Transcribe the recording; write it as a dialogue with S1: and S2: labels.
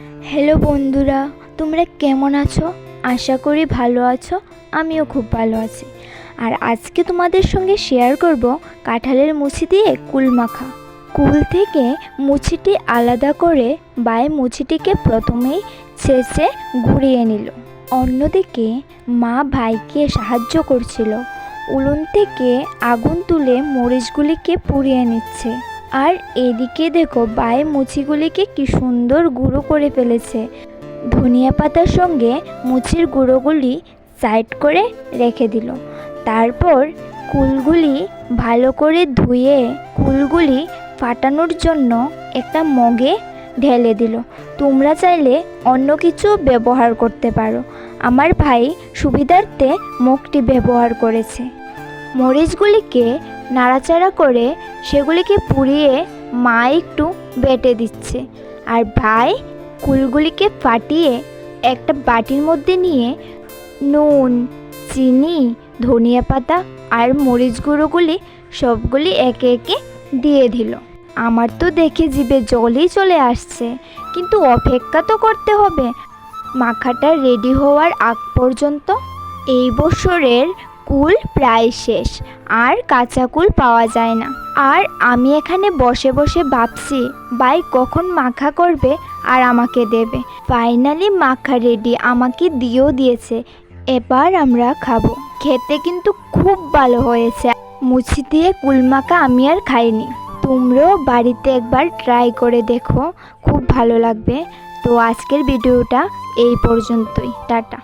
S1: Hello বন্ধুরা, তোমরা কেমন আছো? আশা করি ভালো আছো, আমিও খুব ভালো আছি। আর আজকে তোমাদের সঙ্গে শেয়ার করব কাঁঠালের মুছি দিয়ে কুল মাখা। কুল থেকে মুছিটি আলাদা করে বাই মুছিটিকে প্রথমেই ছেঁচে ঘুরিয়ে নিল। অন্যদিকে মা ভাইকে সাহায্য করছিল। উলুন থেকে আগুন তুলে মরিচগুলিকে পুড়িয়ে নিচ্ছে। আর এদিকে দেখো বাই মুচিগুলিকে কি সুন্দর গুঁড়ো করে ফেলেছে। ধনিয়া পাতার সঙ্গে মুচির গুঁড়োগুলি সাইড করে রেখে দিল। তারপর কুলগুলি ভালো করে ধুয়ে কুলগুলি ফাটানোর জন্য একটা মগে ঢেলে দিল। তোমরা চাইলে অন্য কিছু ব্যবহার করতে পারো। আমার ভাই সুবিধার্থে মুখটি ব্যবহার করেছে। মরিচগুলিকে নাড়াচাড়া করে সেগুলিকে পুড়িয়ে মা একটু বেটে দিচ্ছে। আর ভাই কুলগুলিকে ফাটিয়ে একটা বাটির মধ্যে নিয়ে নুন, চিনি, ধনিয়া পাতা আর মরিচ গুঁড়োগুলি সবগুলি একে একে দিয়ে দিল। আমার তো দেখে জিভে জলই চলে আসছে, কিন্তু অপেক্ষা তো করতে হবে। মাখাটা রেডি হওয়ার আগ পর্যন্ত এই বছরের কুল প্রায় শেষ। আর কাঁচা কুল পাওয়া যায় না। আর আমি এখানে বসে বসে ভাবছি, ভাই কখন মাখা করবে আর আমাকে দেবে। ফাইনালি মাখা রেডি, আমাকে দিয়েও দিয়েছে। এবার আমরা খাব। খেতে কিন্তু খুব ভালো হয়েছে। মুছি দিয়ে কুল মাখা আমি আর খাইনি। তোমরাও বাড়িতে একবার ট্রাই করে দেখো, খুব ভালো লাগবে। তো আজকের ভিডিওটা এই পর্যন্তই। টাটা।